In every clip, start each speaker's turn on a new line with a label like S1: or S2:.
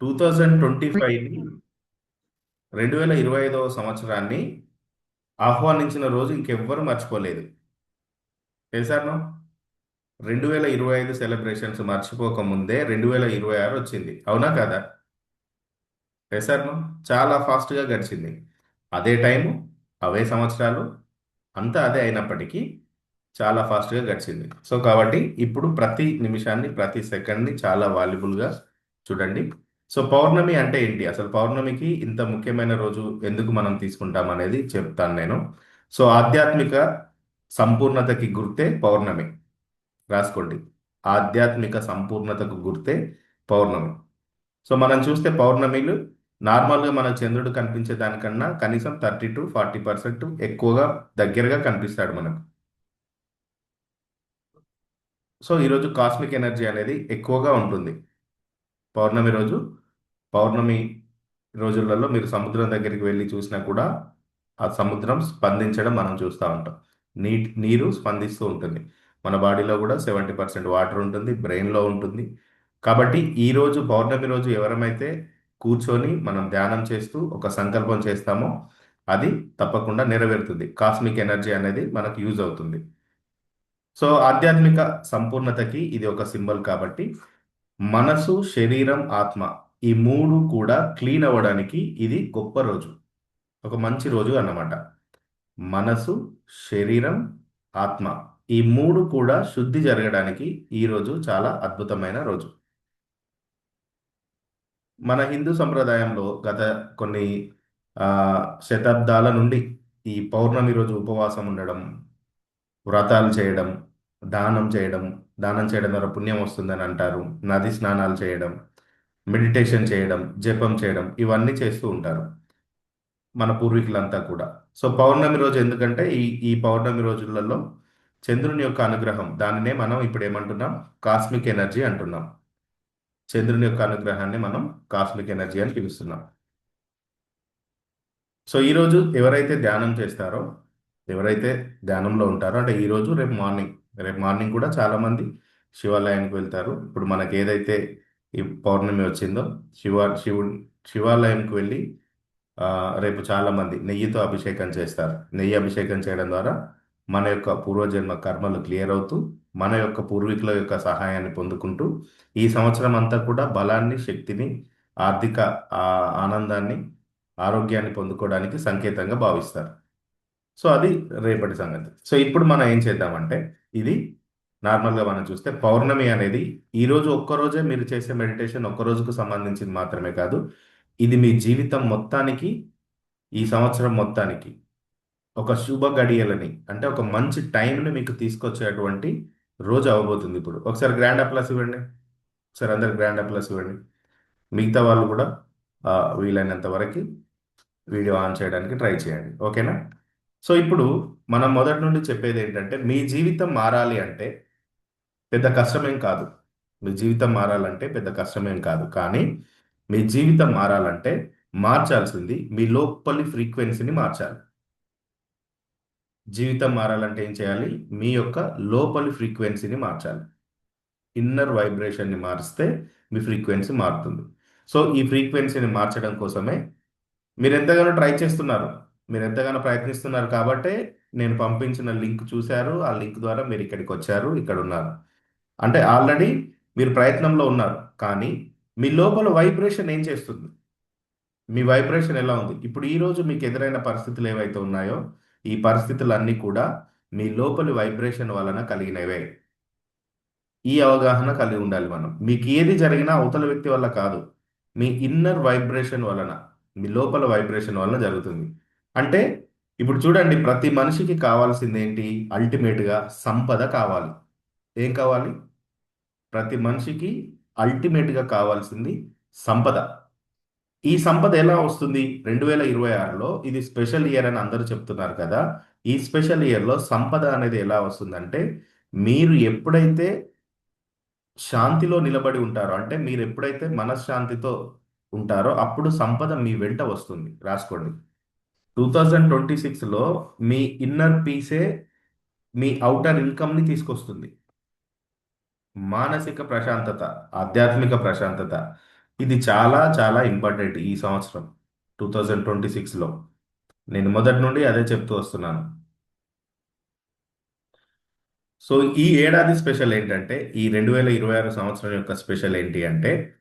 S1: Two thousand twenty ఫైవ్ని రెండు వేల ఇరవై ఐదవ సంవత్సరాన్ని ఆహ్వానించిన రోజు ఇంకెవ్వరు మర్చిపోలేదు. తెలుసాను రెండు వేల ఇరవై ఐదు సెలబ్రేషన్స్ మర్చిపోకముందే రెండు వేల ఇరవై ఆరు వచ్చింది. అవునా కదా? వేసారు చాలా ఫాస్ట్గా గడిచింది. అదే టైము అవే సంవత్సరాలు అంతా అదే అయినప్పటికీ చాలా ఫాస్ట్గా గడిచింది. సో కాబట్టి ఇప్పుడు ప్రతి నిమిషాన్ని ప్రతి సెకండ్ని చాలా వాల్యుబుల్గా చూడండి. సో పౌర్ణమి అంటే ఏంటి? అసలు పౌర్ణమికి ఇంత ముఖ్యమైన రోజు ఎందుకు మనం తీసుకుంటాం అనేది చెప్తాను నేను. సో ఆధ్యాత్మిక సంపూర్ణతకి గుర్తే పౌర్ణమి. రాసుకోండి. ఆధ్యాత్మిక సంపూర్ణతకు గుర్తే పౌర్ణమి. సో మనం చూస్తే పౌర్ణమిలు నార్మల్గా మన చంద్రుడు కనిపించే దానికన్నా కనీసం థర్టీ టు ఫార్టీ పర్సెంట్ ఎక్కువగా దగ్గరగా కనిపిస్తాడు మనకు. సో ఈరోజు కాస్మిక్ ఎనర్జీ అనేది ఎక్కువగా ఉంటుంది. పౌర్ణమి రోజు పౌర్ణమి రోజులలో మీరు సముద్రం దగ్గరికి వెళ్ళి చూసినా కూడా ఆ సముద్రం స్పందించడం మనం చూస్తూ ఉంటాం. నీ నీరు స్పందిస్తూ ఉంటుంది. మన బాడీలో కూడా సెవెంటీ పర్సెంట్ వాటర్ ఉంటుంది బ్రెయిన్లో ఉంటుంది. కాబట్టి ఈ రోజు పౌర్ణమి రోజు ఎవరమైతే కూర్చొని మనం ధ్యానం చేస్తూ ఒక సంకల్పం చేస్తామో అది తప్పకుండా నెరవేరుతుంది. కాస్మిక్ ఎనర్జీ అనేది మనకు యూజ్ అవుతుంది. సో ఆధ్యాత్మిక సంపూర్ణతకి ఇది ఒక సింబల్ కాబట్టి మనసు శరీరం ఆత్మ ఈ మూడు కూడా క్లీన్ అవ్వడానికి ఇది గొప్ప రోజు. ఒక మంచి రోజు అన్నమాట. మనసు శరీరం ఆత్మ ఈ మూడు కూడా శుద్ధి జరగడానికి ఈ రోజు చాలా అద్భుతమైన రోజు. మన హిందూ సంప్రదాయంలో గత కొన్ని శతాబ్దాల నుండి ఈ పౌర్ణమి రోజు ఉపవాసం ఉండడం వ్రతాలు చేయడం దానం చేయడం దానం చేయడం ద్వారా పుణ్యం వస్తుందని అంటారు. నది స్నానాలు చేయడం మెడిటేషన్ చేయడం జపం చేయడం ఇవన్నీ చేస్తూ ఉంటారు మన పూర్వీకులంతా కూడా. సో పౌర్ణమి రోజు ఎందుకంటే ఈ ఈ పౌర్ణమి రోజులలో చంద్రుని యొక్క అనుగ్రహం దానినే మనం ఇప్పుడు ఏమంటున్నాం? కాస్మిక్ ఎనర్జీ అంటున్నాం. చంద్రుని యొక్క అనుగ్రహాన్ని మనం కాస్మిక్ ఎనర్జీ అని పిలుస్తున్నాం. సో ఈరోజు ఎవరైతే ధ్యానం చేస్తారో ఎవరైతే ధ్యానంలో ఉంటారో అంటే ఈరోజు రేపు మార్నింగ్ రేపు మార్నింగ్ కూడా చాలామంది శివాలయానికి వెళ్తారు. ఇప్పుడు మనకి ఏదైతే ఈ పౌర్ణమి వచ్చిందో శివ శివుడు శివాలయంకి వెళ్ళి రేపు చాలామంది నెయ్యితో అభిషేకం చేస్తారు. నెయ్యి అభిషేకం చేయడం ద్వారా మన యొక్క పూర్వజన్మ కర్మలు క్లియర్ అవుతూ మన యొక్క పూర్వీకుల యొక్క సహాయాన్ని పొందుకుంటూ ఈ సంవత్సరం అంతా కూడా బలాన్ని శక్తిని ఆర్థిక ఆనందాన్ని ఆరోగ్యాన్ని పొందుకోవడానికి సంకేతంగా భావిస్తారు. సో అది రేపటి సంగతి. సో ఇప్పుడు మనం ఏం చేద్దామంటే ఇది నార్మల్గా మనం చూస్తే పౌర్ణమి అనేది ఈరోజు ఒక్కరోజే మీరు చేసే మెడిటేషన్ ఒక్క రోజుకు సంబంధించింది మాత్రమే కాదు ఇది మీ జీవితం మొత్తానికి ఈ సంవత్సరం మొత్తానికి ఒక శుభ గడియలని అంటే ఒక మంచి టైంని మీకు తీసుకొచ్చేటువంటి రోజు అవ్వబోతుంది ఇప్పుడు. ఒకసారి గ్రాండ్ అప్లాస్ ఇవ్వండి. ఒకసారి అందరు గ్రాండ్ అప్లాస్ ఇవ్వండి. మిగతా వాళ్ళు కూడా వీలైనంత వరకు వీడియో ఆన్ చేయడానికి ట్రై చేయండి. ఓకేనా? సో ఇప్పుడు మనం మొదటి నుండి చెప్పేది ఏంటంటే మీ జీవితం మారాలి అంటే పెద్ద కష్టమేం కాదు. మీ జీవితం మారాలంటే పెద్ద కష్టమేం కాదు. కానీ మీ జీవితం మారాలంటే మార్చాల్సింది మీ లోపలి ఫ్రీక్వెన్సీని మార్చాలి. జీవితం మారాలంటే ఏం చేయాలి? మీ యొక్క లోపలి ఫ్రీక్వెన్సీని మార్చాలి. ఇన్నర్ వైబ్రేషన్ని మారిస్తే మీ ఫ్రీక్వెన్సీ మారుతుంది. సో ఈ ఫ్రీక్వెన్సీని మార్చడం కోసమే మీరు ఎంతగానో ట్రై చేస్తున్నారు. మీరు ఎంతగానో ప్రయత్నిస్తున్నారు కాబట్టే నేను పంపించిన లింక్ చూశారు. ఆ లింక్ ద్వారా మీరు ఇక్కడికి వచ్చారు ఇక్కడ ఉన్నారు అంటే ఆల్రెడీ మీరు ప్రయత్నంలో ఉన్నారు కానీ మీ లోపల వైబ్రేషన్ ఏం చేస్తుంది? మీ వైబ్రేషన్ ఎలా ఉంది? ఇప్పుడు ఈరోజు మీకు ఎదురైన పరిస్థితులు ఏవైతే ఉన్నాయో ఈ పరిస్థితులన్నీ కూడా మీ లోపలి వైబ్రేషన్ వలన కలిగినవే. ఈ అవగాహన కలిగి ఉండాలి మనం. మీకు ఏది జరిగినా అవతల వ్యక్తి వల్ల కాదు. మీ ఇన్నర్ వైబ్రేషన్ వలన మీ లోపల వైబ్రేషన్ వలన జరుగుతుంది. అంటే ఇప్పుడు చూడండి ప్రతి మనిషికి కావాల్సింది ఏంటి అల్టిమేట్గా సంపద కావాలి. ఏం కావాలి? ప్రతి మనిషికి అల్టిమేట్గా కావాల్సింది సంపద. ఈ సంపద ఎలా వస్తుంది? రెండు వేల ఇరవై ఆరులో ఇది స్పెషల్ ఇయర్ అని అందరూ చెప్తున్నారు కదా. ఈ స్పెషల్ ఇయర్లో సంపద అనేది ఎలా వస్తుందంటే మీరు ఎప్పుడైతే శాంతిలో నిలబడి ఉంటారో అంటే మీరు ఎప్పుడైతే మనశ్శాంతితో ఉంటారో అప్పుడు సంపద మీ వెంట వస్తుంది. రాసుకోండి. టూ థౌజండ్ ట్వంటీ సిక్స్లో మీ ఇన్నర్ పీసే మీ అవుటర్ ఇన్కమ్ని తీసుకొస్తుంది. మానసిక ప్రశాంతత ఆధ్యాత్మిక ప్రశాంతత. ఇది చాలా చాలా ఇంపార్టెంట్ ఈ సంవత్సరం టూ థౌజండ్ ట్వంటీ సిక్స్లో. నేను మొదటి నుండి అదే చెప్తూ వస్తున్నాను. సో ఈ ఏడాది స్పెషల్ ఏంటంటే ఈ రెండు వేల ఇరవై ఆరు సంవత్సరం యొక్క స్పెషల్ ఏంటి అంటే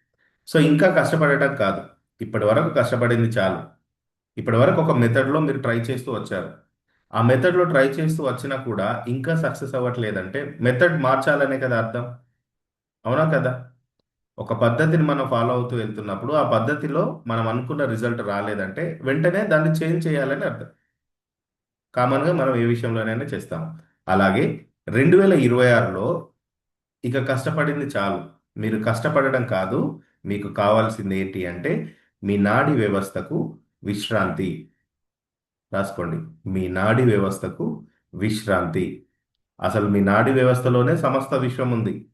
S1: సో ఇంకా కష్టపడటం కాదు. ఇప్పటి వరకు కష్టపడింది చాలు. ఇప్పటి వరకు ఒక మెథడ్లో మీరు ట్రై చేస్తూ వచ్చారు. ఆ మెథడ్లో ట్రై చేస్తూ వచ్చినా కూడా ఇంకా సక్సెస్ అవ్వట్లేదంటే మెథడ్ మార్చాలనే కదా అర్థం? అవునా కదా? ఒక పద్ధతిని మనం ఫాలో అవుతూ వెళ్తున్నప్పుడు ఆ పద్ధతిలో మనం అనుకున్న రిజల్ట్ రాలేదంటే వెంటనే దాన్ని చేంజ్ చేయాలని అర్థం. కామన్గా మనం ఏ విషయంలోనైనా చేస్తాం. అలాగే రెండు వేల ఇరవై ఆరులో ఇక కష్టపడింది చాలు. మీరు కష్టపడడం కాదు మీకు కావాల్సింది ఏంటి అంటే మీ నాడి వ్యవస్థకు విశ్రాంతి. రాసుకోండి. మీ నాడి వ్యవస్థకు విశ్రాంతి. అసలు మీ నాడి వ్యవస్థలోనే సమస్త విశ్వం ఉంది.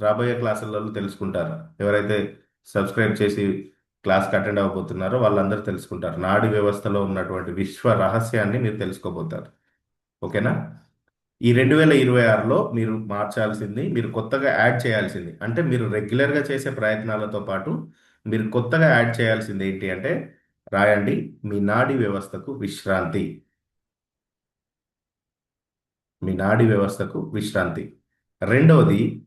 S1: రాబోయే క్లాసులలో తెలుసుకుంటారు. ఎవరైతే సబ్స్క్రైబ్ చేసి క్లాస్కి అటెండ్ అవ్వబోతున్నారో వాళ్ళందరూ తెలుసుకుంటారు. నాడి వ్యవస్థలో ఉన్నటువంటి విశ్వ రహస్యాన్ని మీరు తెలుసుకోబోతారు. ఓకేనా? ఈ రెండు వేల ఇరవై ఆరులో మీరు మార్చాల్సింది మీరు కొత్తగా యాడ్ చేయాల్సింది. అంటే మీరు రెగ్యులర్గా చేసే ప్రయత్నాలతో పాటు మీరు కొత్తగా యాడ్ చేయాల్సింది ఏంటి అంటే రాయండి. మీ నాడి వ్యవస్థకు విశ్రాంతి. మీ నాడి వ్యవస్థకు విశ్రాంతి. రెండవది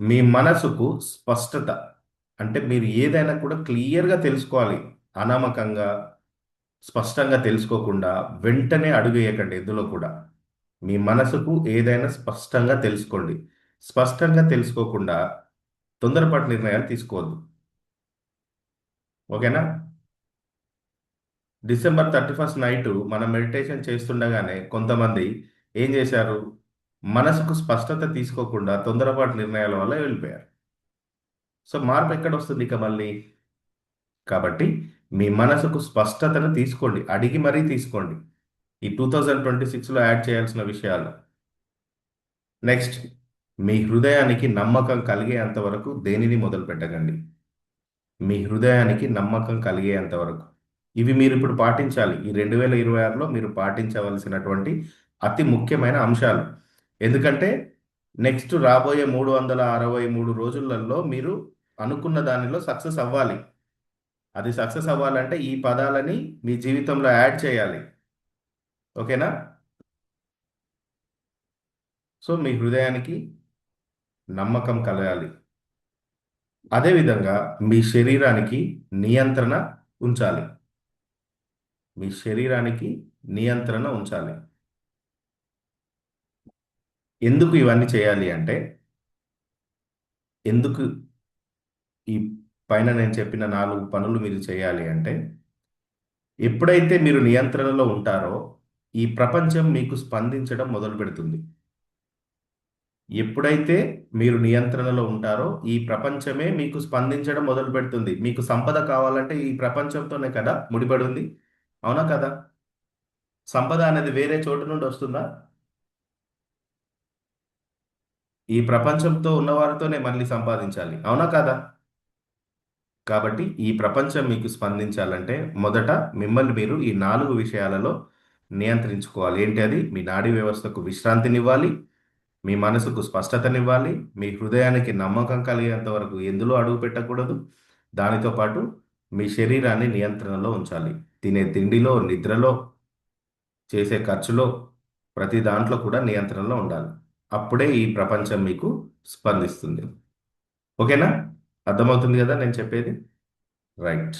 S1: మీ మనసుకు స్పష్టత. అంటే మీరు ఏదైనా కూడా క్లియర్గా తెలుసుకోవాలి. అనామకంగా స్పష్టంగా తెలుసుకోకుండా వెంటనే అడుగు వేయకండి ఎందులో కూడా. మీ మనసుకు ఏదైనా స్పష్టంగా తెలుసుకోండి. స్పష్టంగా తెలుసుకోకుండా తొందరపాటు నిర్ణయాలు తీసుకోవద్దు. ఓకేనా? డిసెంబర్ థర్టీ ఫస్ట్ నైట్ మనం మెడిటేషన్ చేస్తుండగానే కొంతమంది ఏం చేశారు? మనసుకు స్పష్టత తీసుకోకుండా తొందరపాటు నిర్ణయాల వల్ల వెళ్ళిపోయారు. సో మార్పు ఎక్కడ వస్తుంది ఇక మళ్ళీ? కాబట్టి మీ మనసుకు స్పష్టతను తీసుకోండి. అడిగి మరీ తీసుకోండి. ఈ టూ థౌజండ్ ట్వంటీ సిక్స్లో యాడ్ చేయాల్సిన విషయాలు. నెక్స్ట్ మీ హృదయానికి నమ్మకం కలిగేంత వరకు దేనిని మొదలు పెట్టకండి మీ హృదయానికి నమ్మకం కలిగేంత వరకు. ఇవి మీరు ఇప్పుడు పాటించాలి. ఈ రెండు వేల ఇరవై ఆరులో మీరు పాటించవలసినటువంటి అతి ముఖ్యమైన అంశాలు. ఎందుకంటే నెక్స్ట్ రాబోయే మూడు వందల అరవై మూడు రోజులలో మీరు అనుకున్న దానిలో సక్సెస్ అవ్వాలి. అది సక్సెస్ అవ్వాలంటే ఈ పదాలని మీ జీవితంలో యాడ్ చేయాలి. ఓకేనా? సో మీ హృదయానికి నమ్మకం కలగాలి. అదేవిధంగా మీ శరీరానికి నియంత్రణ ఉంచాలి. మీ శరీరానికి నియంత్రణ ఉంచాలి. ఎందుకు ఇవన్నీ చేయాలి అంటే ఎందుకు ఈ పైన నేను చెప్పిన నాలుగు పనులు మీరు చేయాలి అంటే ఎప్పుడైతే మీరు నియంత్రణలో ఉంటారో ఈ ప్రపంచం మీకు స్పందించడం మొదలు పెడుతుంది. ఎప్పుడైతే మీరు నియంత్రణలో ఉంటారో ఈ ప్రపంచమే మీకు స్పందించడం మొదలు పెడుతుంది. మీకు సంపద కావాలంటే ఈ ప్రపంచంతోనే కదా ముడిపడి ఉంది. అవునా కదా? సంపద అనేది వేరే చోటు నుండి వస్తుందా? ఈ ప్రపంచంతో ఉన్నవారితోనే మళ్ళీ సంపాదించాలి. అవునా కదా? కాబట్టి ఈ ప్రపంచం మీకు స్పందించాలంటే మొదట మిమ్మల్ని మీరు ఈ నాలుగు విషయాలలో నియంత్రించుకోవాలి. ఏంటి అది? మీ నాడీ వ్యవస్థకు విశ్రాంతినివ్వాలి మీ మనసుకు స్పష్టతనివ్వాలి మీ హృదయానికి నమ్మకం కలిగేంత వరకు ఎందులో అడుగు పెట్టకూడదు. దానితో పాటు మీ శరీరాన్ని నియంత్రణలో ఉంచాలి. తినే తిండిలో నిద్రలో చేసే ఖర్చులో ప్రతి దాంట్లో కూడా నియంత్రణలో ఉండాలి. అప్పుడే ఈ ప్రపంచం మీకు స్పందిస్తుంది. ఓకేనా? అర్థమవుతుంది కదా నేను చెప్పేది? రైట్.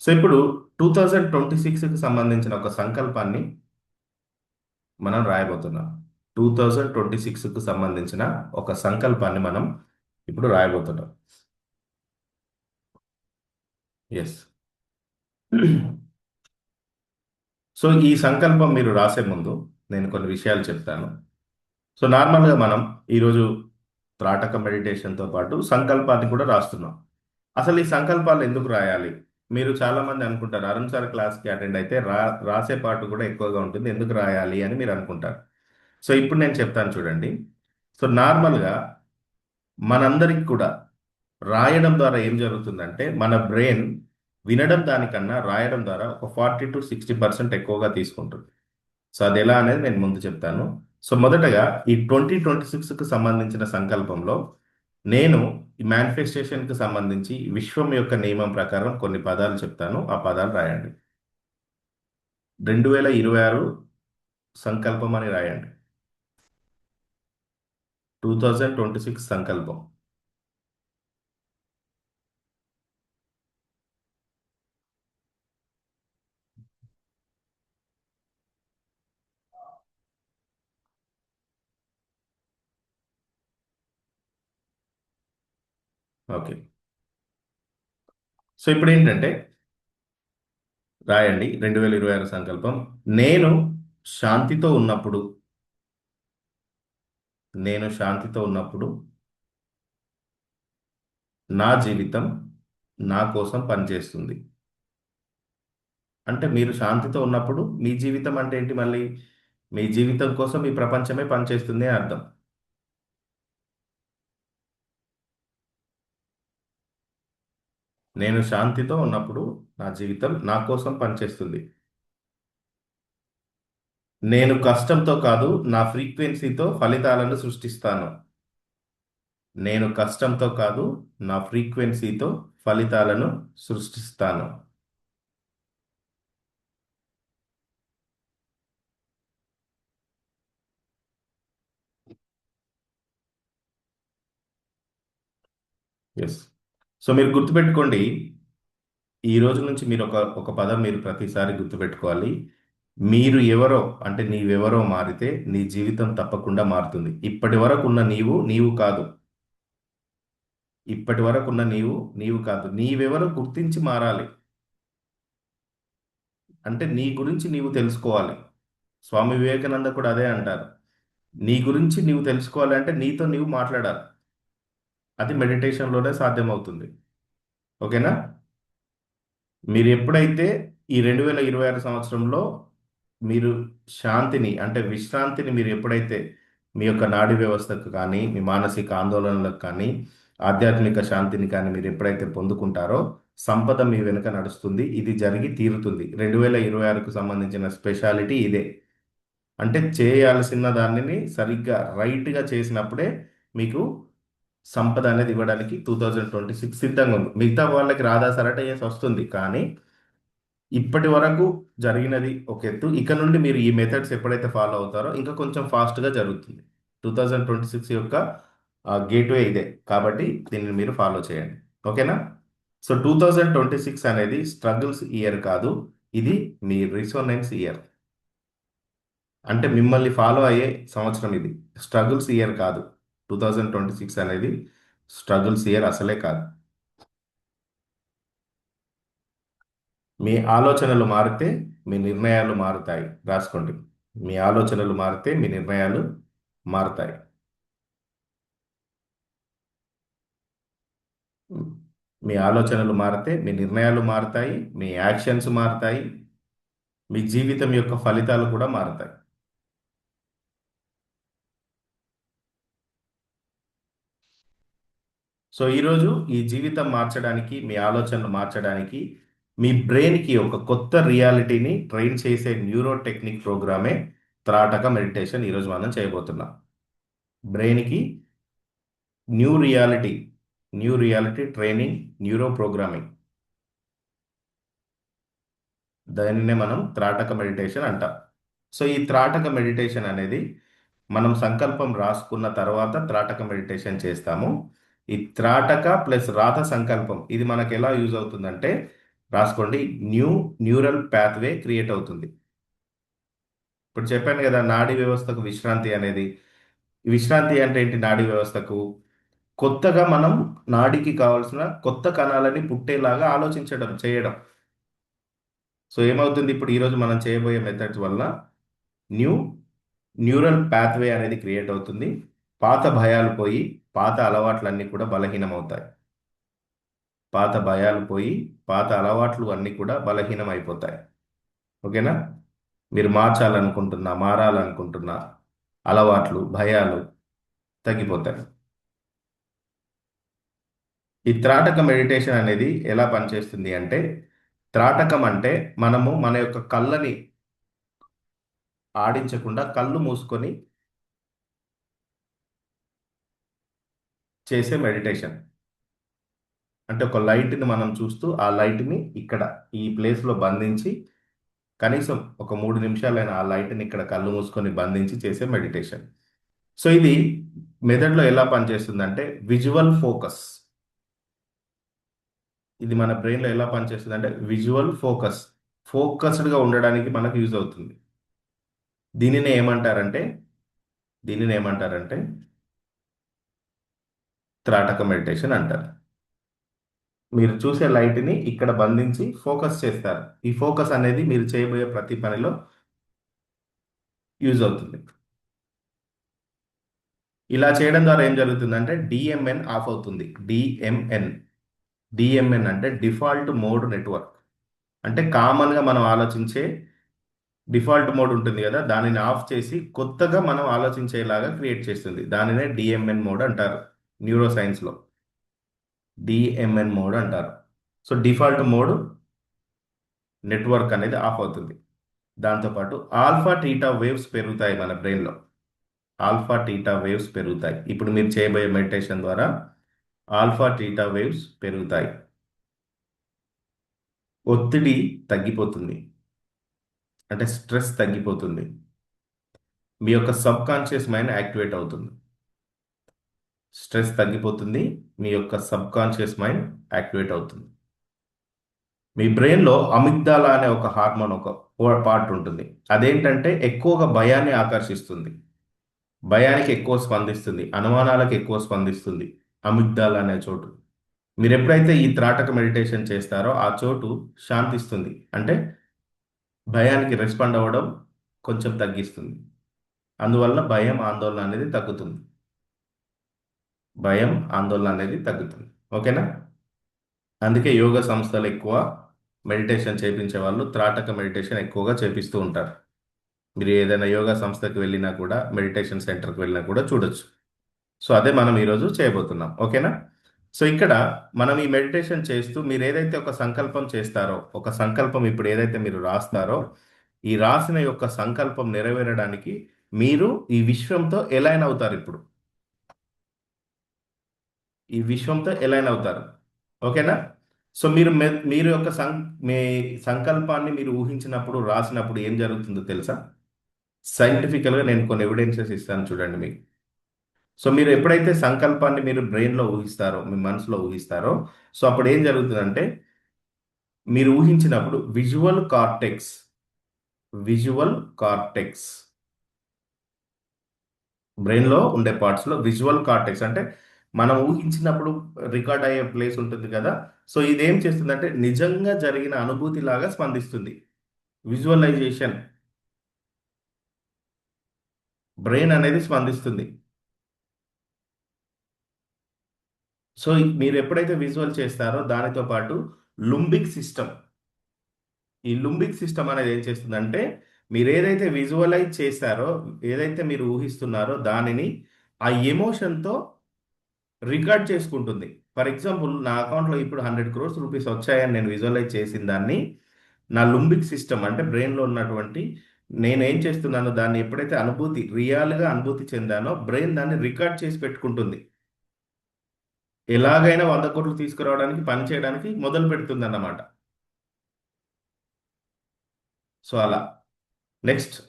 S1: సో ఇప్పుడు టూ థౌజండ్ ట్వంటీ సిక్స్కి సంబంధించిన ఒక సంకల్పాన్ని మనం రాయబోతున్నాం. టూ థౌజండ్ ట్వంటీ సిక్స్కి సంబంధించిన ఒక సంకల్పాన్ని మనం ఇప్పుడు రాయబోతున్నాం. ఎస్ సో ఈ సంకల్పం మీరు రాసే ముందు నేను కొన్ని విషయాలు చెప్తాను. సో నార్మల్గా మనం ఈరోజు త్రాటక మెడిటేషన్తో పాటు సంకల్పాన్ని కూడా రాస్తున్నాం. అసలు ఈ సంకల్పాలు ఎందుకు రాయాలి? మీరు చాలామంది అనుకుంటారు అరుణ్ సార్ క్లాస్కి అటెండ్ అయితే రా రాసే పాటు కూడా ఎక్కువగా ఉంటుంది ఎందుకు రాయాలి? అని మీరు అనుకుంటారు. సో ఇప్పుడు నేను చెప్తాను చూడండి. సో నార్మల్గా మనందరికి కూడా రాయడం ద్వారా ఏం జరుగుతుందంటే మన బ్రెయిన్ వినడం దానికన్నా రాయడం ద్వారా ఒక ఫార్టీ టు సిక్స్టీ పర్సెంట్ ఎక్కువగా తీసుకుంటుంది. సో అది ఎలా అనేది నేను ముందు చెప్తాను. సో మొదటగా ఈ ట్వంటీ ట్వంటీ సిక్స్కి సంబంధించిన సంకల్పంలో నేను ఈ మేనిఫెస్టేషన్కి సంబంధించి విశ్వం యొక్క నియమం ప్రకారం కొన్ని పదాలు చెప్తాను. ఆ పదాలు రాయండి. రెండు వేల ఇరవై ఆరు సంకల్పం అని రాయండి. టూ థౌజండ్ ట్వంటీ సిక్స్ సంకల్పం. ఓకే. సో ఇప్పుడు ఏంటంటే రాయండి రెండు వేల ఇరవై ఆరు సంకల్పం. నేను శాంతితో ఉన్నప్పుడు నేను శాంతితో ఉన్నప్పుడు నా జీవితం నా కోసం పనిచేస్తుంది. అంటే మీరు శాంతితో ఉన్నప్పుడు మీ జీవితం అంటే ఏంటి మళ్ళీ? మీ జీవితం కోసం మీ ప్రపంచమే పనిచేస్తుంది అని అర్థం. నేను శాంతితో ఉన్నప్పుడు నా జీవితం నా కోసం పనిచేస్తుంది. నేను కష్టంతో కాదు నా ఫ్రీక్వెన్సీతో ఫలితాలను సృష్టిస్తాను. నేను కష్టంతో కాదు నా ఫ్రీక్వెన్సీతో ఫలితాలను సృష్టిస్తాను. ఎస్ సో మీరు గుర్తుపెట్టుకోండి ఈ రోజు నుంచి మీరు ఒక ఒక పదం మీరు ప్రతిసారి గుర్తుపెట్టుకోవాలి. మీరు ఎవరో అంటే నీవెవరో మారితే నీ జీవితం తప్పకుండా మారుతుంది. ఇప్పటి వరకు ఉన్న నీవు నీవు కాదు. ఇప్పటి వరకు ఉన్న నీవు నీవు కాదు. నీవెవరో గుర్తించి మారాలి. అంటే నీ గురించి నీవు తెలుసుకోవాలి. స్వామి వివేకానంద కూడా అదే అంటారు. నీ గురించి నీవు తెలుసుకోవాలి అంటే నీతో నీవు మాట్లాడాలి. అది మెడిటేషన్లోనే సాధ్యమవుతుంది. ఓకేనా? మీరు ఎప్పుడైతే ఈ రెండు వేల ఇరవై ఆరు సంవత్సరంలో మీరు శాంతిని అంటే విశ్రాంతిని మీరు ఎప్పుడైతే మీ యొక్క నాడీ వ్యవస్థకు కానీ మీ మానసిక ఆందోళనలకు కానీ ఆధ్యాత్మిక శాంతిని కానీ మీరు ఎప్పుడైతే పొందుకుంటారో సంపద మీ వెనుక నడుస్తుంది ఇది జరిగి తీరుతుంది. రెండు వేల ఇరవై ఆరుకు సంబంధించిన స్పెషాలిటీ ఇదే. అంటే చేయాల్సిన దానిని సరిగ్గా రైట్గా చేసినప్పుడే మీకు సంపద అనేది ఇవ్వడానికి టూ థౌజండ్ ట్వంటీ సిక్స్ సిద్ధంగా ఉంది. మిగతా వాళ్ళకి రాదా సార్ ఎస్ వస్తుంది కానీ ఇప్పటి వరకు జరిగినది ఒక ఎత్తు. ఇక నుండి మీరు ఈ మెథడ్స్ ఎప్పుడైతే ఫాలో అవుతారో ఇంకా కొంచెం ఫాస్ట్గా జరుగుతుంది. టూ థౌజండ్ ట్వంటీ సిక్స్ యొక్క గేట్వే ఇదే. కాబట్టి దీన్ని మీరు ఫాలో చేయండి. ఓకేనా? So two thousand twenty six అనేది స్ట్రగుల్స్ ఇయర్ కాదు. ఇది మీ రిసోనెన్స్ ఇయర్ అంటే మిమ్మల్ని ఫాలో అయ్యే సంవత్సరం ఇది. స్ట్రగుల్స్ ఇయర్ కాదు. టూ థౌజండ్ ట్వంటీ సిక్స్ అనేది స్ట్రగుల్స్ ఇయర్ అసలే కాదు. మీ ఆలోచనలు మారితే మీ నిర్ణయాలు మారుతాయి. రాసుకోండి. మీ ఆలోచనలు మారితే మీ నిర్ణయాలు మారుతాయి. మీ ఆలోచనలు మారితే మీ నిర్ణయాలు మారుతాయి. మీ యాక్షన్స్ మారుతాయి. మీ జీవితం యొక్క ఫలితాలు కూడా మారుతాయి. సో ఈరోజు ఈ జీవితం మార్చడానికి మీ ఆలోచనలు మార్చడానికి మీ బ్రెయిన్కి ఒక కొత్త రియాలిటీని ట్రైన్ చేసే న్యూరో టెక్నిక్ ప్రోగ్రామే త్రాటక మెడిటేషన్ ఈరోజు మనం చేయబోతున్నాం. బ్రెయిన్కి new reality new reality training neuro programming. దానినే మనం త్రాటక మెడిటేషన్ అంటాం. సో ఈ త్రాటక మెడిటేషన్ అనేది మనం సంకల్పం రాసుకున్న తర్వాత త్రాటక మెడిటేషన్ చేస్తాము. ఈ త్రాటక ప్లస్ రాత సంకల్పం ఇది మనకు ఎలా యూజ్ అవుతుందంటే రాసుకోండి న్యూ న్యూరల్ పాత్వే క్రియేట్ అవుతుంది. ఇప్పుడు చెప్పాను కదా నాడీ వ్యవస్థకు విశ్రాంతి అనేది. విశ్రాంతి అంటే ఏంటి నాడీ వ్యవస్థకు? కొత్తగా మనం నాడికి కావాల్సిన కొత్త కణాలని పుట్టేలాగా ఆలోచించడం చేయడం. సో ఏమవుతుంది ఇప్పుడు ఈరోజు మనం చేయబోయే మెథడ్స్ వల్ల న్యూ న్యూరల్ పాత్వే అనేది క్రియేట్ అవుతుంది. పాత భయాలు పోయి పాత అలవాట్లన్నీ కూడా బలహీనమవుతాయి. పాత భయాలు పోయి పాత అలవాట్లు అన్నీ కూడా బలహీనం అయిపోతాయి ఓకేనా? మీరు మార్చాలనుకుంటున్నా మారాలనుకుంటున్నా అలవాట్లు భయాలు తగ్గిపోతాయి. ఈ త్రాటక మెడిటేషన్ అనేది ఎలా పనిచేస్తుంది అంటే త్రాటకం అంటే మనము మన యొక్క కళ్ళని ఆడించకుండా కళ్ళు మూసుకొని చేసే మెడిటేషన్ అంటే ఒక లైట్ని మనం చూస్తూ ఆ లైట్ని ఇక్కడ ఈ ప్లేస్లో బంధించి కనీసం ఒక మూడు నిమిషాలైన ఆ లైట్ని ఇక్కడ కళ్ళు మూసుకొని బంధించి చేసే మెడిటేషన్ సో ఇది మెదడులో ఎలా పనిచేస్తుందంటే విజువల్ ఫోకస్ ఇది మన బ్రెయిన్లో ఎలా పనిచేస్తుంది అంటే విజువల్ ఫోకస్ ఫోకస్డ్గా ఉండడానికి మనకు యూజ్ అవుతుంది. దీనిని ఏమంటారంటే దీనిని ఏమంటారంటే త్రాటక మెడిటేషన్ అంటారు. మీరు చూసే లైట్ని ఇక్కడ బంధించి ఫోకస్ చేస్తారు. ఈ ఫోకస్ అనేది మీరు చేయబోయే ప్రతి పనిలో యూజ్ అవుతుంది. ఇలా చేయడం ద్వారా ఏం జరుగుతుందంటే డిఎంఎన్ ఆఫ్ అవుతుంది. డిఎంఎన్ డిఎంఎన్ అంటే డిఫాల్ట్ మోడ్ నెట్వర్క్. అంటే కామన్గా మనం ఆలోచించే డిఫాల్ట్ మోడ్ ఉంటుంది కదా దానిని ఆఫ్ చేసి కొత్తగా మనం ఆలోచించేలాగా క్రియేట్ చేస్తుంది. దానినే డిఎంఎన్ మోడ్ అంటారు. న్యూరో సైన్స్లో డిఎంఎన్ మోడ్ అంటారు. సో డిఫాల్ట్ మోడ్ నెట్వర్క్ అనేది ఆఫ్ అవుతుంది. దాంతోపాటు ఆల్ఫా టీటా వేవ్స్ పెరుగుతాయి మన బ్రెయిన్లో ఆల్ఫా టీటా వేవ్స్ పెరుగుతాయి. ఇప్పుడు మీరు చేయబోయే మెడిటేషన్ ద్వారా ఆల్ఫా టీటా వేవ్స్ పెరుగుతాయి. ఒత్తిడి తగ్గిపోతుంది. అంటే స్ట్రెస్ తగ్గిపోతుంది. మీ యొక్క సబ్ కాన్షియస్ మైండ్ యాక్టివేట్ అవుతుంది. స్ట్రెస్ తగ్గిపోతుంది మీ యొక్క సబ్ కాన్షియస్ మైండ్ యాక్టివేట్ అవుతుంది. మీ బ్రెయిన్లో అమిగ్దాల అనే ఒక హార్మోన్ ఒక పార్ట్ ఉంటుంది. అదేంటంటే ఎక్కువగా భయాన్ని ఆకర్షిస్తుంది. భయానికి ఎక్కువ స్పందిస్తుంది అనుమానాలకు ఎక్కువ స్పందిస్తుంది అమిగ్దాల అనే చోటు. మీరు ఎప్పుడైతే ఈ త్రాటక మెడిటేషన్ చేస్తారో ఆ చోటు శాంతిస్తుంది. అంటే భయానికి రెస్పాండ్ అవ్వడం కొంచెం తగ్గిస్తుంది. అందువల్ల భయం ఆందోళన అనేది తగ్గుతుంది. భయం ఆందోళన అనేది తగ్గుతుంది. ఓకేనా? అందుకే యోగా సంస్థలు ఎక్కువ మెడిటేషన్ చేపించే వాళ్ళు త్రాటక మెడిటేషన్ ఎక్కువగా చేపిస్తూ ఉంటారు. మీరు ఏదైనా యోగా సంస్థకి వెళ్ళినా కూడా మెడిటేషన్ సెంటర్కి వెళ్ళినా కూడా చూడొచ్చు. సో అదే మనం ఈరోజు చేయబోతున్నాం. ఓకేనా? సో ఇక్కడ మనం ఈ మెడిటేషన్ చేస్తూ మీరు ఏదైతే ఒక సంకల్పం చేస్తారో ఒక సంకల్పం ఇప్పుడు ఏదైతే మీరు రాస్తారో ఈ రాసిన యొక్క సంకల్పం నెరవేరడానికి మీరు ఈ విశ్వంతో ఎలైన్ అవుతారు ఇప్పుడు. ఈ విశ్వంతో ఎలైన్ అవుతారు. ఓకేనా? సో మీరు మీరు యొక్క సం మీ సంకల్పాన్ని మీరు ఊహించినప్పుడు రాసినప్పుడు ఏం జరుగుతుందో తెలుసా? సైంటిఫికల్గా నేను కొన్ని ఎవిడెన్సెస్ ఇస్తాను చూడండి మీకు. సో మీరు ఎప్పుడైతే సంకల్పాన్ని మీరు బ్రెయిన్లో ఊహిస్తారో మీ మనసులో ఊహిస్తారో సో అప్పుడు ఏం జరుగుతుందంటే మీరు ఊహించినప్పుడు విజువల్ కార్టెక్స్ విజువల్ కార్టెక్స్ బ్రెయిన్లో ఉండే పార్ట్స్లో విజువల్ కార్టెక్స్ అంటే మనం ఊహించినప్పుడు రికార్డ్ అయ్యే ప్లేస్ ఉంటుంది కదా. సో ఇది ఏం చేస్తుందంటే నిజంగా జరిగిన అనుభూతి లాగా స్పందిస్తుంది. విజువలైజేషన్ బ్రెయిన్ అనేది స్పందిస్తుంది. సో మీరు ఎప్పుడైతే విజువల్ చేస్తారో దానితో పాటు లుంబిక్ సిస్టమ్ ఈ లుంబిక్ సిస్టమ్ అనేది ఏం చేస్తుందంటే మీరు ఏదైతే విజువలైజ్ చేస్తారో ఏదైతే మీరు ఊహిస్తున్నారో దానిని ఆ ఎమోషన్తో రికార్డ్ చేసుకుంటుంది. ఫర్ ఎగ్జాంపుల్ నా అకౌంట్లో ఇప్పుడు హండ్రెడ్ క్రోర్స్ రూపీస్ వచ్చాయని నేను విజువలైజ్ చేసిన దాన్ని నా లుంబిక్ సిస్టమ్ అంటే బ్రెయిన్లో ఉన్నటువంటి నేను ఏం చేస్తున్నానో దాన్ని ఎప్పుడైతే అనుభూతి రియల్గా అనుభూతి చెందానో బ్రెయిన్ దాన్ని రికార్డ్ చేసి పెట్టుకుంటుంది. ఎలాగైనా వంద కోట్లు తీసుకురావడానికి పని చేయడానికి మొదలు పెడుతుంది అన్నమాట సో అలా. Next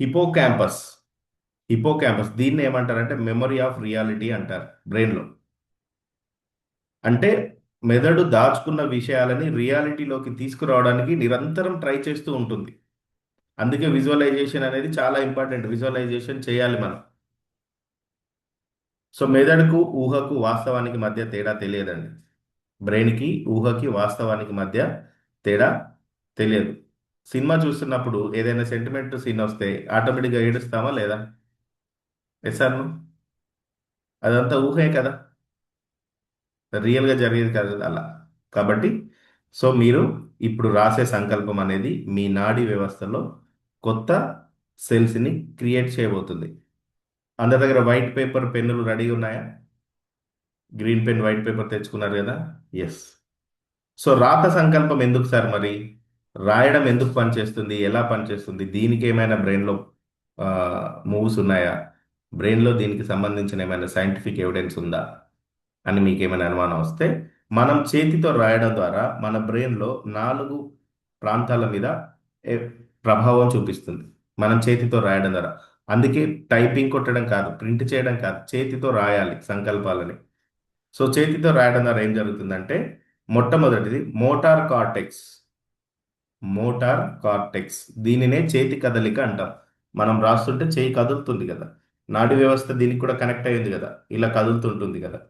S1: hippocampus hippocampus దీన్ని ఏమంటారంటే మెమరీ ఆఫ్ రియాలిటీ అంటారు బ్రెయిన్లో. అంటే మెదడు దాచుకున్న విషయాలని రియాలిటీలోకి తీసుకురావడానికి నిరంతరం ట్రై చేస్తూ ఉంటుంది. అందుకే విజువలైజేషన్ అనేది చాలా ఇంపార్టెంట్. విజువలైజేషన్ చేయాలి మనం. సో మెదడుకు ఊహకు వాస్తవానికి మధ్య తేడా తెలియదండి. బ్రెయిన్కి ఊహకి వాస్తవానికి మధ్య తేడా తెలియదు. సినిమా చూస్తున్నప్పుడు ఏదైనా సెంటిమెంట్ సీన్ వస్తే ఆటోమేటిక్గా ఏడుస్తామా లేదా? ఎస్ సార్ అదంతా ఊహే కదా రియల్గా జరిగేది కాదు అలా కాబట్టి సో మీరు ఇప్పుడు రాసే సంకల్పం అనేది మీ నాడీ వ్యవస్థలో కొత్త సెల్స్ని క్రియేట్ చేయబోతుంది. అందరి దగ్గర వైట్ పేపర్ పెన్నులు రెడీగా ఉన్నాయా? గ్రీన్ పెన్ వైట్ పేపర్ తెచ్చుకున్నారు కదా? ఎస్ సో రాత సంకల్పం ఎందుకు సార్ మరి? రాయడం ఎందుకు పనిచేస్తుంది? ఎలా పనిచేస్తుంది? దీనికి ఏమైనా బ్రెయిన్లో మూవ్స్ ఉన్నాయా? బ్రెయిన్లో దీనికి సంబంధించిన ఏమైనా సైంటిఫిక్ ఎవిడెన్స్ ఉందా అని మీకు ఏమైనా అనుమానం వస్తే మనం చేతితో రాయడం ద్వారా మన బ్రెయిన్లో నాలుగు ప్రాంతాల మీద ఏ- ప్రభావం చూపిస్తుంది. మనం చేతితో రాయడం ద్వారా. అందుకే టైపింగ్ కొట్టడం కాదు ప్రింట్ చేయడం కాదు చేతితో రాయాలి సంకల్పాలని. సో చేతితో రాయడం ద్వారా ఏం జరుగుతుందంటే మొట్టమొదటిది మోటార్ కార్టెక్స్. Motor cortex. దీనినే చేతి కదలిక అంటాం. మనం రాస్తుంటే చేయి కదులుతుంది కదా. నాడి వ్యవస్థ దీనికి కూడా కనెక్ట్ అయ్యింది కదా. ఇలా కదులుతుంటుంది కదా.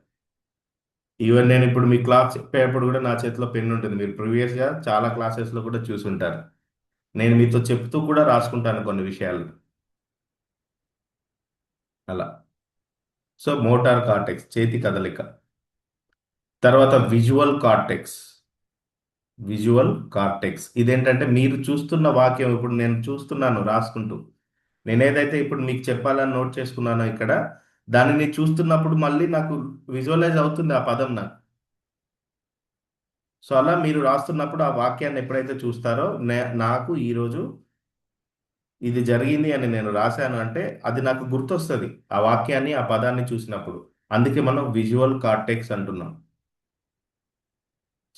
S1: ఈవెన్ నేను ఇప్పుడు మీ క్లాస్ చెప్పేటప్పుడు కూడా నా చేతిలో పెన్ ఉంటుంది. మీరు ప్రీవియస్గా చాలా క్లాసెస్లో కూడా చూసి ఉంటారు. నేను మీతో చెప్తూ కూడా రాసుకుంటాను కొన్ని విషయాలు. అలా. సో మోటార్ కార్టెక్స్ చేతి కదలిక. తర్వాత విజువల్ కార్టెక్స్. Visual cortex. ఇదేంటంటే మీరు చూస్తున్న వాక్యం ఇప్పుడు నేను చూస్తున్నాను రాసుకుంటూ. నేనేదైతే ఇప్పుడు మీకు చెప్పాలని నోట్ చేసుకున్నానో ఇక్కడ దానిని చూస్తున్నప్పుడు మళ్ళీ నాకు విజువలైజ్ అవుతుంది ఆ పదం నాకు. సో అలా మీరు రాస్తున్నప్పుడు ఆ వాక్యాన్ని ఎప్పుడైతే చూస్తారో నాకు ఈరోజు ఇది జరిగింది అని నేను రాశాను అంటే అది నాకు గుర్తొస్తుంది ఆ వాక్యాన్ని ఆ పదాన్ని చూసినప్పుడు. అందుకే మనం విజువల్ కార్టెక్స్ అంటున్నాం.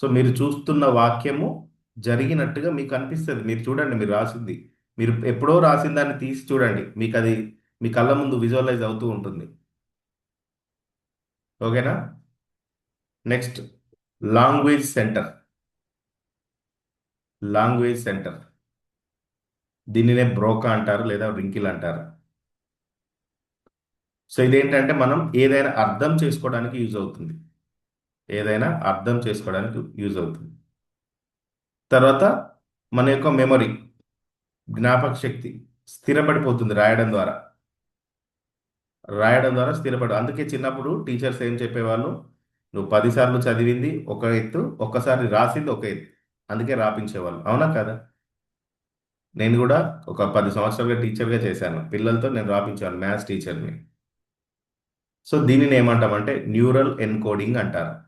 S1: సో మీరు చూస్తున్న వాక్యము జరిగినట్టుగా మీకు అనిపిస్తుంది. మీరు చూడండి మీరు రాసింది. మీరు ఎప్పుడో రాసిన దాన్ని తీసి చూడండి. మీకు అది మీ కళ్ళ ముందు విజువలైజ్ అవుతూ ఉంటుంది. ఓకేనా? Next language centre language centre దీనినే బ్రోకా అంటారు లేదా రింకిల్ అంటారు. సో ఇదేంటంటే మనం ఏదైనా అర్థం చేసుకోవడానికి యూజ్ అవుతుంది. ఏదైనా అర్థం చేసుకోవడానికి యూజ్ అవుతుంది. తర్వాత మన యొక్క మెమరీ జ్ఞాపక శక్తి స్థిరపడిపోతుంది రాయడం ద్వారా. రాయడం ద్వారా స్థిరపడు అందుకే చిన్నప్పుడు టీచర్స్ ఏం చెప్పేవాళ్ళు? నువ్వు పదిసార్లు చదివింది ఒక ఎత్తు ఒక్కసారి రాసింది ఒక ఎత్తు. అందుకే రాపించేవాళ్ళు. అవునా కదా? నేను కూడా ఒక పది సంవత్సరాలుగా టీచర్గా చేశాను. పిల్లలతో నేను రాపించాను మ్యాథ్స్ టీచర్ని. సో దీనిని ఏమంటామంటే న్యూరల్ ఎన్కోడింగ్ అంటారు.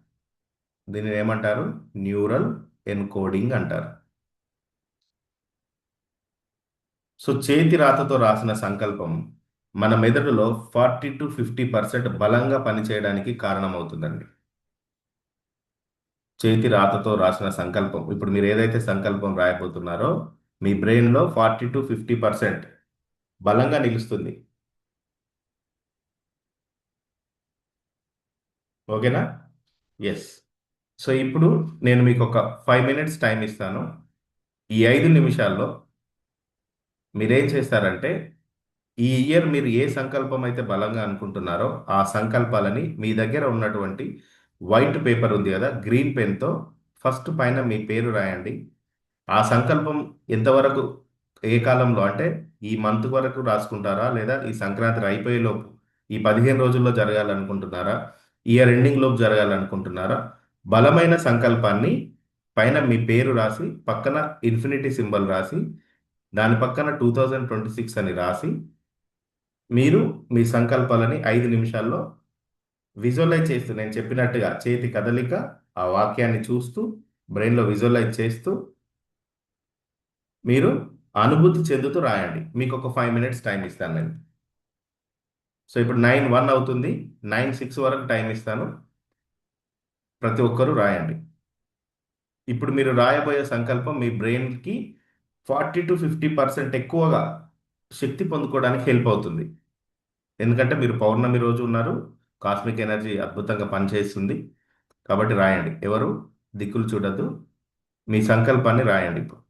S1: దీనిని ఏమంటారు? న్యూరల్ ఎన్కోడింగ్ అంటారు. సో చేతి రాతతో రాసిన సంకల్పం మన మెదడులో ఫార్టీ టు ఫిఫ్టీ పర్సెంట్ బలంగా పనిచేయడానికి కారణమవుతుందండి. చేతి రాతతో రాసిన సంకల్పం. ఇప్పుడు మీరు ఏదైతే సంకల్పం రాయబోతున్నారో మీ బ్రెయిన్లో ఫార్టీ టు ఫిఫ్టీ పర్సెంట్ బలంగా నిలుస్తుంది. ఓకేనా? ఎస్ సో ఇప్పుడు నేను మీకు ఒక ఫైవ్ మినిట్స్ టైం ఇస్తాను. ఈ ఐదు నిమిషాల్లో మీరేం చేస్తారంటే ఈ ఇయర్ మీరు ఏ సంకల్పం అయితే బలంగా అనుకుంటున్నారో ఆ సంకల్పాలని మీ దగ్గర ఉన్నటువంటి వైట్ పేపర్ ఉంది కదా గ్రీన్ పెన్తో ఫస్ట్ పైన మీ పేరు రాయండి. ఆ సంకల్పం ఎంతవరకు ఏ కాలంలో అంటే ఈ మంత్ వరకు రాసుకుంటారా లేదా ఈ సంక్రాంతి అయిపోయే లోపు ఈ పదిహేను రోజుల్లో జరగాలనుకుంటున్నారా ఇయర్ ఎండింగ్ లోపు జరగాలనుకుంటున్నారా బలమైన సంకల్పాన్ని పైన మీ పేరు రాసి పక్కన ఇన్ఫినిటీ సింబల్ రాసి దాని పక్కన టూ థౌజండ్ ట్వంటీ సిక్స్ అని రాసి మీరు మీ సంకల్పాలని ఐదు నిమిషాల్లో విజువలైజ్ చేస్తూ నేను చెప్పినట్టుగా చేతి కదలిక ఆ వాక్యాన్ని చూస్తూ బ్రెయిన్లో విజువలైజ్ చేస్తూ మీరు అనుభూతి చెందుతూ రాయండి. మీకు ఒక ఫైవ్ మినిట్స్ టైం ఇస్తాను నేను. సో ఇప్పుడు నైన్ వన్ అవుతుంది. నైన్ సిక్స్ వరకు టైం ఇస్తాను. ప్రతి ఒక్కరూ రాయండి. ఇప్పుడు మీరు రాయబోయే సంకల్పం మీ బ్రెయిన్కి ఫార్టీ టు ఫిఫ్టీ పర్సెంట్ ఎక్కువగా శక్తి పొందుకోవడానికి హెల్ప్ అవుతుంది. ఎందుకంటే మీరు పౌర్ణమి రోజు ఉన్నారు కాస్మిక్ ఎనర్జీ అద్భుతంగా పనిచేస్తుంది. కాబట్టి రాయండి. ఎవరు? దిక్కులు చూడద్దు. మీ సంకల్పాన్ని రాయండి ఇప్పుడు.